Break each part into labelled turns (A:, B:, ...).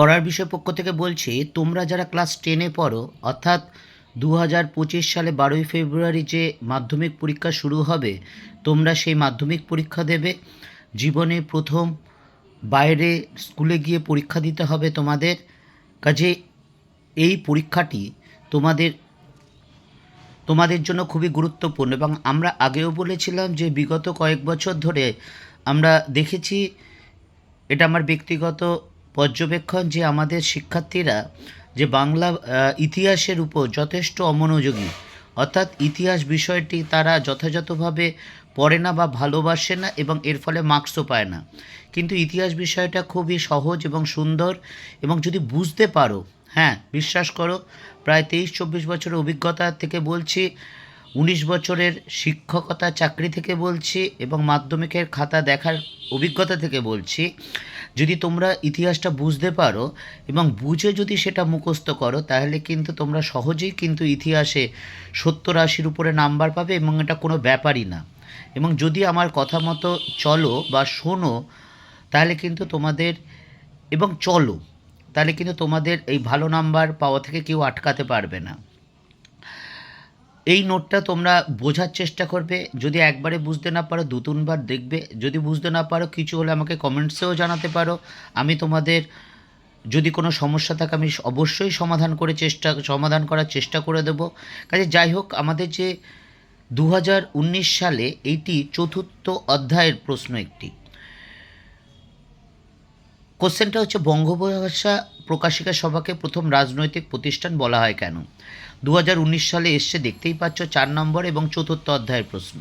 A: পড়ার বিষয় পক্ষ থেকে বলছি, তোমরা যারা ক্লাস টেনে পড়ো, অর্থাৎ দু হাজার পঁচিশ সালে বারোই ফেব্রুয়ারি যে মাধ্যমিক পরীক্ষা শুরু হবে, তোমরা সেই মাধ্যমিক পরীক্ষা দেবে। জীবনে প্রথম, বাইরে স্কুলে গিয়ে পরীক্ষা দিতে হবে তোমাদের। কাজে এই পরীক্ষাটি তোমাদের তোমাদের জন্য খুবই গুরুত্বপূর্ণ এবং আমরা আগেও বলেছিলাম যে বিগত কয়েক বছর ধরে আমরা দেখেছি, এটা আমার ব্যক্তিগত পর্যবেক্ষণ যে আমাদের শিক্ষার্থীরা যে বাংলা ইতিহাসের উপর যথেষ্ট অমনোযোগী, অর্থাৎ ইতিহাস বিষয়টি তারা যথাযথভাবে পড়ে না বা ভালোবাসে না এবং এর ফলে মার্কসও পায় না। কিন্তু ইতিহাস বিষয়টা খুবই সহজ এবং সুন্দর এবং যদি বুঝতে পারো হ্যাঁ বিশ্বাস করো, প্রায় তেইশ চব্বিশ বছরের অভিজ্ঞতা থেকে বলছি, উনিশ বছরের শিক্ষকতা চাকরি থেকে বলছি এবং মাধ্যমিকের খাতা দেখার অভিজ্ঞতা থেকে বলছি যদি তোমরা ইতিহাসটা বুঝতে পারো এবং বুঝে যদি সেটা মুখস্থ করো, তাহলে কিন্তু তোমরা সহজেই কিন্তু ইতিহাসে সত্তর আশির উপরে নাম্বার পাবে এবং এটা কোনো ব্যাপারই না। এবং যদি আমার কথা মতো চলো বা শোনো, তাহলে কিন্তু তোমাদের, এবং চলো, তাহলে কিন্তু তোমাদের এই ভালো নাম্বার পাওয়া থেকে কেউ আটকাতে পারবে না। এই নোটটা তোমরা বোঝার চেষ্টা করবে। যদি একবারে বুঝতে না পারো, দু তিনবার দেখবে। যদি বুঝতে না পারো, কিছু হলে আমাকে কমেন্টসেও জানাতে পারো। আমি তোমাদের যদি কোনো সমস্যা থাকে, আমি অবশ্যই সমাধান করে চেষ্টা, সমাধান করার চেষ্টা করে দেবো। কাজে যাই হোক, আমাদের যে দু হাজার উনিশ সালে এইটি চতুর্থ অধ্যায়ের প্রশ্ন একটি। কোশ্চেনটা হচ্ছে বঙ্গভাষা প্রকাশিকা সভাকে প্রথম রাজনৈতিক প্রতিষ্ঠান বলা হয় কেন? দু হাজার উনিশ সালে এসছে, দেখতেই পাচ্ছ, চার নম্বর এবং চতুর্থ অধ্যায়ের প্রশ্ন।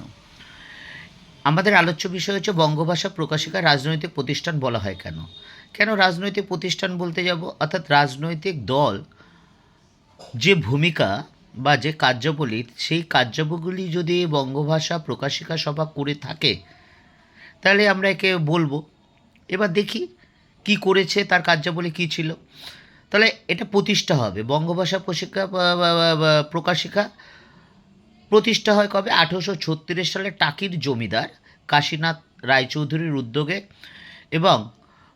A: আমাদের আলোচ্য বিষয় হচ্ছে, বঙ্গভাষা প্রকাশিকা রাজনৈতিক প্রতিষ্ঠান বলা হয় কেন? কেন রাজনৈতিক প্রতিষ্ঠান বলতে যাব? অর্থাৎ রাজনৈতিক দল যে ভূমিকা বা যে কার্যাবলী, সেই কার্যাবলী যদি বঙ্গভাষা প্রকাশিকা সভা করে থাকে, তাহলে আমরা একে বলব। এবার দেখি কি করেছে, তার কার্যাবলী কী ছিল? তাহলে এটা প্রতিষ্ঠা হবে। বঙ্গভাষা প্রশিক্ষা প্রকাশিকা প্রতিষ্ঠা হয় কবে? আঠেরোশো ছত্রিশ সালে টাকির জমিদার কাশীনাথ রায়চৌধুরীর উদ্যোগে এবং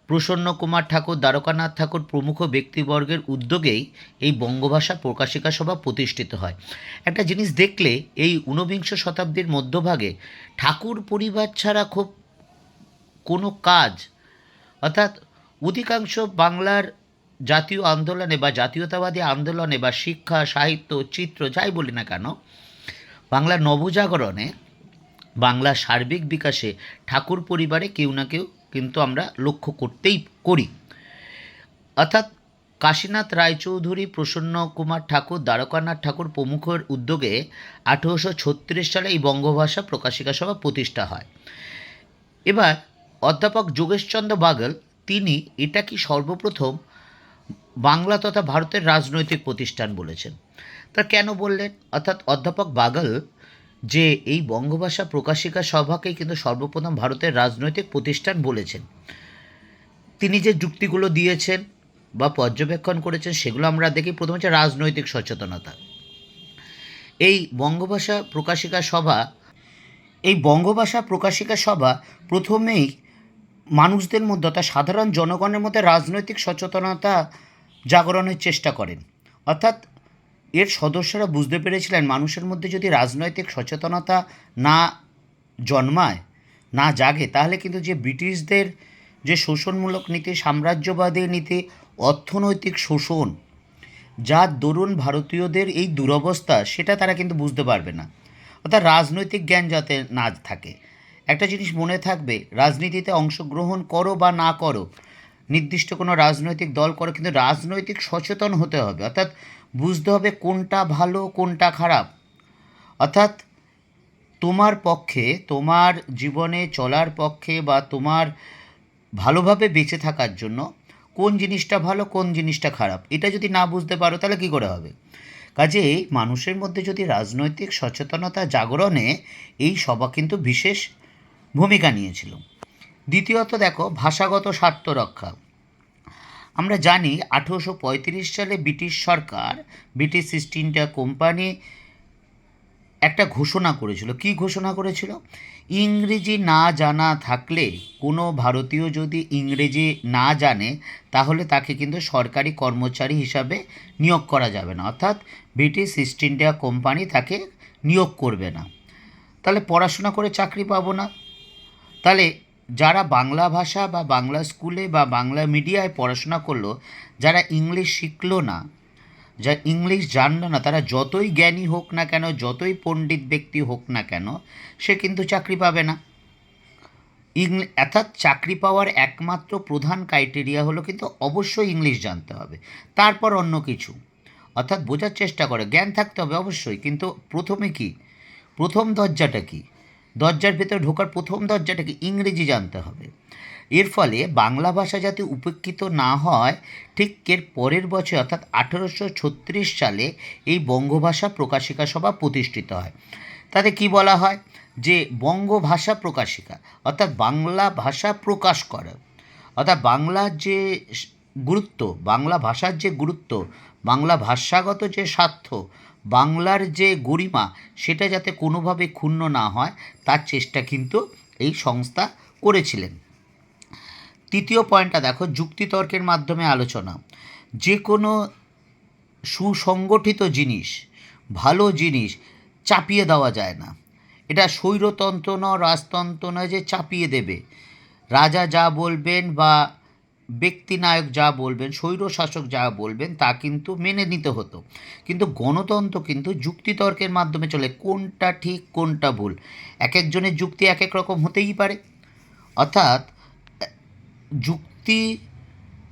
A: প্রসন্ন কুমার ঠাকুর, দ্বারকানাথ ঠাকুর প্রমুখ ব্যক্তিবর্গের উদ্যোগেই এই বঙ্গভাষা প্রকাশিকা সভা প্রতিষ্ঠিত হয়। একটা জিনিস দেখলে এই ঊনবিংশ শতাব্দীর মধ্যভাগে ঠাকুর পরিবার ছাড়া খুব কোনো কাজ, অর্থাৎ অধিকাংশ বাংলার জাতীয় আন্দোলনে বা জাতীয়তাবাদী আন্দোলনে বা শিক্ষা, সাহিত্য, চিত্র, যাই বলি না কেন, বাংলার নবজাগরণে, বাংলার সার্বিক বিকাশে ঠাকুর পরিবারে কেউ না কেউ কিন্তু আমরা লক্ষ্য করতেই করি। অর্থাৎ কাশীনাথ রায়চৌধুরী, প্রসন্ন কুমার ঠাকুর, দ্বারকানাথ ঠাকুর প্রমুখের উদ্যোগে আঠেরোশো ছত্রিশ সালে এই বঙ্গভাষা প্রকাশিকা সভা প্রতিষ্ঠা হয়। এবার অধ্যাপক যোগেশচন্দ্র বাগল, তিনি এটা কি সর্বপ্রথম বাংলা তথা ভারতের রাজনৈতিক প্রতিষ্ঠান বলেছেন। তা কেন বললেন? অর্থাৎ অধ্যাপক বাগল যে এই বঙ্গভাষা প্রকাশিকা সভাকেই কিন্তু সর্বপ্রথম ভারতের রাজনৈতিক প্রতিষ্ঠান বলেছেন। তিনি যে যুক্তিগুলো দিয়েছেন বা পর্যবেক্ষণ করেছেন, সেগুলো আমরা দেখি। প্রথম হচ্ছে রাজনৈতিক সচেতনতা। এই বঙ্গভাষা প্রকাশিকা সভা, এই বঙ্গভাষা প্রকাশিকা সভা প্রথমেই মানুষদের মধ্যে অর্থাৎ সাধারণ জনগণের মধ্যে রাজনৈতিক সচেতনতা জাগরণের চেষ্টা করেন। অর্থাৎ এর সদস্যরা বুঝতে পেরেছিলেন মানুষের মধ্যে যদি রাজনৈতিক সচেতনতা না জন্মায়, না জাগে, তাহলে কিন্তু যে ব্রিটিশদের যে শোষণমূলক নীতি, সাম্রাজ্যবাদী নীতি, অর্থনৈতিক শোষণ যার দরুন ভারতীয়দের এই দুরবস্থা, সেটা তারা কিন্তু বুঝতে পারবে না। অর্থাৎ রাজনৈতিক জ্ঞান যাতে না থাকে। একটা জিনিস মনে থাকবে, রাজনীতিতে অংশগ্রহণ করো বা না করো নির্দিষ্ট কোনো রাজনৈতিক দল করে, কিন্তু রাজনৈতিক সচেতন হতে হবে। অর্থাৎ বুঝতে হবে কোনটা ভালো, কোনটা খারাপ। অর্থাৎ তোমার পক্ষে, তোমার জীবনে চলার পক্ষে বা তোমার ভালোভাবে বেঁচে থাকার জন্য কোন জিনিসটা ভালো, কোন জিনিসটা খারাপ, এটা যদি না বুঝতে পারো তাহলে কী করে হবে? কাজেই মানুষের মধ্যে যদি রাজনৈতিক সচেতনতা জাগরণে, এই সভা কিন্তু বিশেষ ভূমিকা নিয়েছিল। দ্বিতীয়ত দেখো, ভাষাগত স্বার্থ রক্ষা। আমরা জানি আঠেরোশো পঁয়ত্রিশ সালে ব্রিটিশ সরকার, ব্রিটিশ ইস্ট ইন্ডিয়া কোম্পানি একটা ঘোষণা করেছিল। কি ঘোষণা করেছিল? ইংরেজি না জানা থাকলে কোনো ভারতীয় যদি ইংরেজি না জানে, তাহলে তাকে কিন্তু সরকারি কর্মচারী হিসাবে নিয়োগ করা যাবে না। অর্থাৎ ব্রিটিশ ইস্ট ইন্ডিয়া কোম্পানি তাকে নিয়োগ করবে না। তাহলে পড়াশোনা করে চাকরি পাবো না। তাহলে যারা বাংলা ভাষা বা বাংলা স্কুলে বা বাংলা মিডিয়ায় পড়াশোনা করল, যারা ইংলিশ শিখলো না, যা ইংলিশ জানলো না, তারা যতই জ্ঞানী হোক না কেন, যতই পণ্ডিত ব্যক্তি হোক না কেন, সে কিন্তু চাকরি পাবে না। ইংলি অর্থাৎ চাকরি পাওয়ার একমাত্র প্রধান ক্রাইটেরিয়া হলো কিন্তু অবশ্যই ইংলিশ জানতে হবে। তারপর অন্য কিছু, অর্থাৎ বোঝার চেষ্টা করে, জ্ঞান থাকতে হবে অবশ্যই, কিন্তু প্রথমে কি? প্রথম দরজাটা কি? দরজার ভেতরে ঢোকার প্রথম দরজাটাকে ইংরেজি জানতে হবে। এর ফলে বাংলা ভাষা যাতে উপেক্ষিত না হয়, ঠিক এর পরের বছর অর্থাৎ আঠেরোশো ছত্রিশ সালে এই বঙ্গভাষা প্রকাশিকা সভা প্রতিষ্ঠিত হয়। তাতে কি বলা হয়? যে বঙ্গভাষা প্রকাশিকা, অর্থাৎ বাংলা ভাষা প্রকাশ করা। অর্থাৎ বাংলার যে গুরুত্ব, বাংলা ভাষার যে গুরুত্ব, বাংলা ভাষাগত যে স্বার্থ বাংলার যে গরিমা, সেটা যাতে কোনোভাবে ক্ষুণ্ণ না হয়, তার চেষ্টা কিন্তু এই সংস্থা করেছিলেন। তৃতীয় পয়েন্টটা দেখো, যুক্তিতর্কের মাধ্যমে আলোচনা। যে কোনো সুসংগঠিত জিনিস, ভালো জিনিস চাপিয়ে দেওয়া যায় না। এটা স্বৈরতন্ত্র নয়, রাজতন্ত্র নয় যে চাপিয়ে দেবে। রাজা যা বলবেন বা ব্যক্তিনায়ক যা বলবেন, স্বৈরশাসক যা বলবেন, তা কিন্তু মেনে নিতে হতো। কিন্তু গণতন্ত্র কিন্তু যুক্তিতর্কের মাধ্যমে চলে। কোনটা ঠিক, কোনটা ভুল? এক একজনের যুক্তি এক এক রকম হতেই পারে। অর্থাৎ, যুক্তি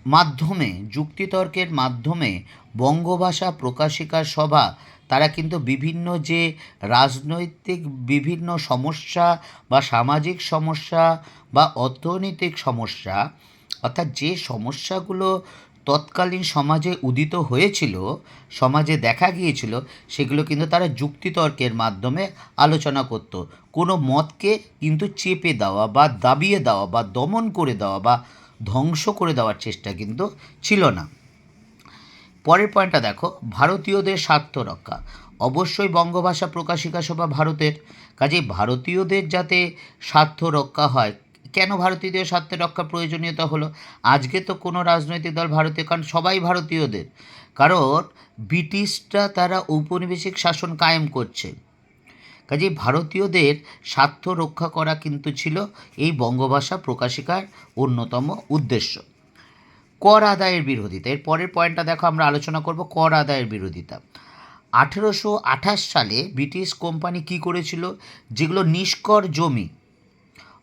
A: মাধ্যমে, যুক্তিতর্কের মাধ্যমে বঙ্গভাষা প্রকাশিকা সভা, তারা কিন্তু বিভিন্ন যে রাজনৈতিক বিভিন্ন সমস্যা বা সামাজিক সমস্যা বা অর্থনৈতিক সমস্যা অর্থাৎ যে সমস্যাগুলো তৎকালীন সমাজে উদিত হয়েছিল, সমাজে দেখা গিয়েছিল, সেগুলো কিন্তু তারা যুক্তিতর্কের মাধ্যমে আলোচনা করত। কোনো মতকে কিন্তু চেপে দেওয়া বা দাবিয়ে দেওয়া বা দমন করে দেওয়া বা ধ্বংস করে দেওয়ার চেষ্টা কিন্তু ছিল না। পরের পয়েন্টটা দেখো, ভারতীয়দের স্বার্থ রক্ষা। অবশ্যই বঙ্গভাষা প্রকাশিকা সভা ভারতের। কাজেই ভারতীয়দের যাতে স্বার্থ রক্ষা হয় কেন ভারতীয়দের স্বার্থ রক্ষা প্রয়োজনীয়তা হলো? আজকে তো কোনো রাজনৈতিক দল ভারতীয়, কারণ সবাই ভারতীয়দের। কারণ ব্রিটিশরা তারা ঔপনিবেশিক শাসন কায়েম করছে। কাজে ভারতীয়দের স্বার্থ রক্ষা করা কিন্তু ছিল এই বঙ্গভাষা প্রকাশিকার অন্যতম উদ্দেশ্য। কর আদায়ের বিরোধিতা। এর পরের পয়েন্টটা দেখো, আমরা আলোচনা করব কর আদায়ের বিরোধিতা। আঠেরোশো আঠাশ সালে ব্রিটিশ কোম্পানি কি করেছিল? যেগুলো নিষ্কর জমি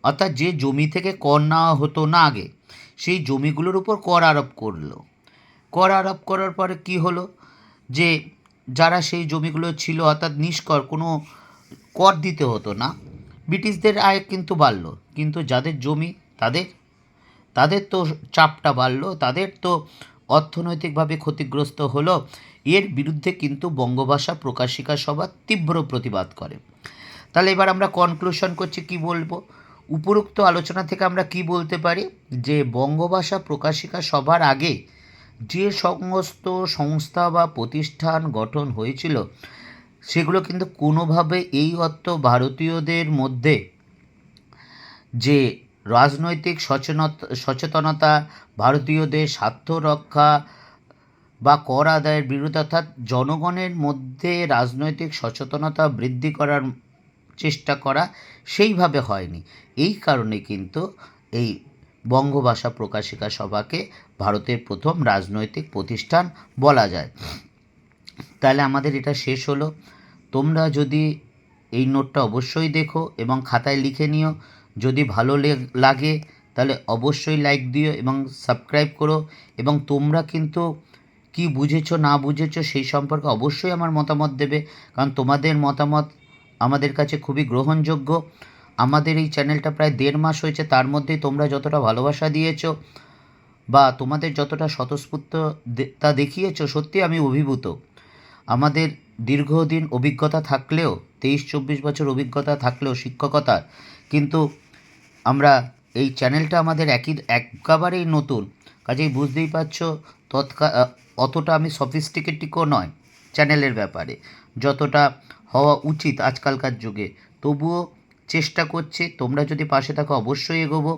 A: অর্থাৎ যে জমি থেকে কর নেওয়া হতো না আগে, সেই জমিগুলোর উপর কর আরোপ করল। কর আরোপ করার পরে কি হলো? যে যারা সেই জমিগুলো ছিল, অর্থাৎ নিষ্কর, কোনো কর দিতে হতো না। ব্রিটিশদের আয় কিন্তু বাড়লো। কিন্তু যাদের জমি, তাদের তাদের তো চাপটা বাড়লো, তাদের তো অর্থনৈতিকভাবে ক্ষতিগ্রস্ত হলো। এর বিরুদ্ধে কিন্তু বঙ্গভাষা প্রকাশিকা সভা তীব্র প্রতিবাদ করে। তাহলে এবার আমরা কনক্লুশন করছি, কি বলব? উপরোক্ত আলোচনা থেকে আমরা কি বলতে পারি? যে বঙ্গভাষা প্রকাশিকা সবার আগে যে সমস্ত সংস্থা বা প্রতিষ্ঠান গঠন হয়েছিল, সেগুলো কিন্তু কোনোভাবে এই অর্থ ভারতীয়দের মধ্যে যে রাজনৈতিক সচেতনতা, ভারতীয়দের স্বার্থ রক্ষা বা কর আদায়ের বিরুদ্ধে অর্থাৎ জনগণের মধ্যে রাজনৈতিক সচেতনতা বৃদ্ধি করার চেষ্টা করা সেইভাবে হয়নি। এই কারণে কিন্তু এই বঙ্গভাষা প্রকাশিকা সভাকে ভারতের প্রথম রাজনৈতিক প্রতিষ্ঠান বলা যায়। তাহলে আমাদের এটা শেষ হলো। তোমরা যদি এই নোটটা অবশ্যই দেখো এবং খাতায় লিখে নিও। যদি ভালো লাগে, তাহলে অবশ্যই লাইক দিও এবং সাবস্ক্রাইব করো। এবং তোমরা কিন্তু কি বুঝেছ, না বুঝেছ, সেই সম্পর্কে অবশ্যই আমার মতামত দেবে। কারণ তোমাদের মতামত আমাদের কাছে খুবই গ্রহণযোগ্য। আমাদের এই চ্যানেলটা প্রায় দেড় মাস হয়েছে, তার মধ্যেই তোমরা যতটা ভালোবাসা দিয়েছ বা তোমাদের যতটা স্বতঃস্ফূর্ত দে- তা দেখিয়েছো সত্যি আমি অভিভূত। আমাদের দীর্ঘদিন অভিজ্ঞতা থাকলেও, তেইশ চব্বিশ বছর অভিজ্ঞতা থাকলেও শিক্ষকতার কিন্তু আমরা এই চ্যানেলটা আমাদের একই, একেবারেই নতুন। কাজেই বুঝতেই পারছ, তৎকা, অতটা আমি সফিস্টিকেটিকও নয় চ্যানেলের ব্যাপারে। যতটা হওয়া উচিত আজকালকার যুগে। তবুও চেষ্টা করছি, তোমরা যদি পাশে থাকো অবশ্যই এগোবো।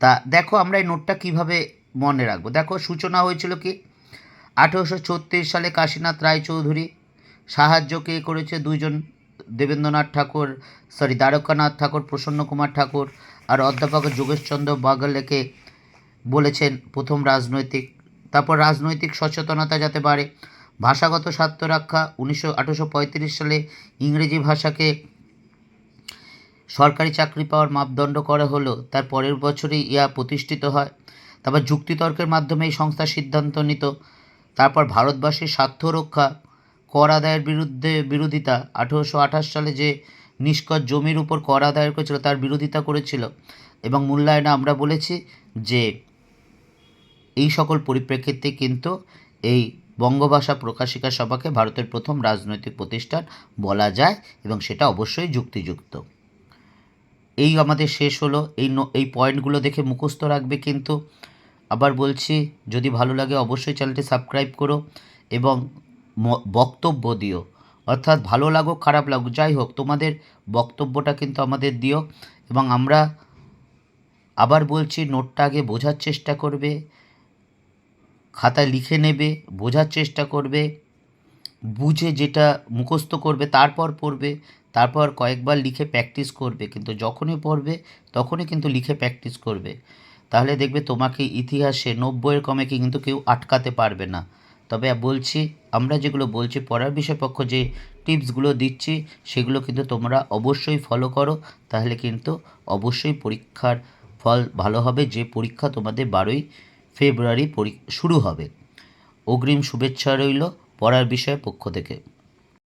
A: তা দেখো আমরা এই নোটটা কীভাবে মনে রাখব। দেখো সূচনা হয়েছিল কি? আঠেরোশো ছত্রিশ সালে কাশীনাথ রায়চৌধুরী সাহায্য কে করেছে? দুইজন দেবেন্দ্রনাথ ঠাকুর সরি দ্বারকানাথ ঠাকুর প্রসন্ন কুমার ঠাকুর আর অধ্যাপক যোগেশচন্দ্র বাগলেকে বলেছেন প্রথম রাজনৈতিক। তারপর রাজনৈতিক সচেতনতা যাতে বাড়ে ভাষাগত স্বার্থ রক্ষা উনিশশো আঠেরোশো সালে ইংরেজি ভাষাকে সরকারি চাকরি পাওয়ার মাপদণ্ড করা হলো। তার পরের বছরই ইয়া প্রতিষ্ঠিত হয়। তারপর যুক্তিতর্কের মাধ্যমে এই সংস্থা সিদ্ধান্ত নিত। তারপর ভারতবাসীর স্বার্থ রক্ষা, কর আদায়ের বিরুদ্ধে বিরোধিতা, আঠেরোশো আঠাশ সালে যে নিষ্কর জমির উপর কর আদায় করেছিল তার বিরোধিতা করেছিল। এবং মূল্যায়নে আমরা বলেছি যে এই সকল পরিপ্রেক্ষিতে কিন্তু এই বঙ্গভাষা প্রকাশিকা সভাকে ভারতের প্রথম রাজনৈতিক প্রতিষ্ঠান বলা যায় এবং সেটা অবশ্যই যুক্তিযুক্ত। এই আমাদের শেষ হলো। এই এই পয়েন্টগুলো দেখে মুখস্থ রাখবে কিন্তু। আবার বলছি, যদি ভালো লাগে অবশ্যই চ্যানেলটি সাবস্ক্রাইব করো এবং বক্তব্য দিও। অর্থাৎ ভালো লাগুক, খারাপ লাগুক, যাই হোক, তোমাদের বক্তব্যটা কিন্তু আমাদের দিও। এবং আমরা আবার বলছি, নোটটা আগে বোঝার চেষ্টা করবে। খাতায় লিখে নেবে, বোঝার চেষ্টা করবে, বুঝে যেটা মুখস্থ করবে তারপর পড়বে, তারপর কয়েকবার লিখে প্র্যাকটিস করবে। কিন্তু যখনই পড়বে, তখনই কিন্তু লিখে প্র্যাকটিস করবে। তাহলে দেখবে তোমাকে ইতিহাসে নব্বইয়ের কমে কি কিন্তু কেউ আটকাতে পারবে না। তবে বলছি, আমরা যেগুলো বলছি, পড়ার বিষয়পক্ষ যে টিপসগুলো দিচ্ছি, সেগুলো কিন্তু তোমরা অবশ্যই ফলো করো। তাহলে কিন্তু অবশ্যই পরীক্ষার ফল ভালো হবে। যে পরীক্ষা তোমাদের বারোই ফেব্রুয়ারি শুরু হবে। অগ্রিম শুভেচ্ছা রইল পড়ার বিষয়ে পক্ষ থেকে।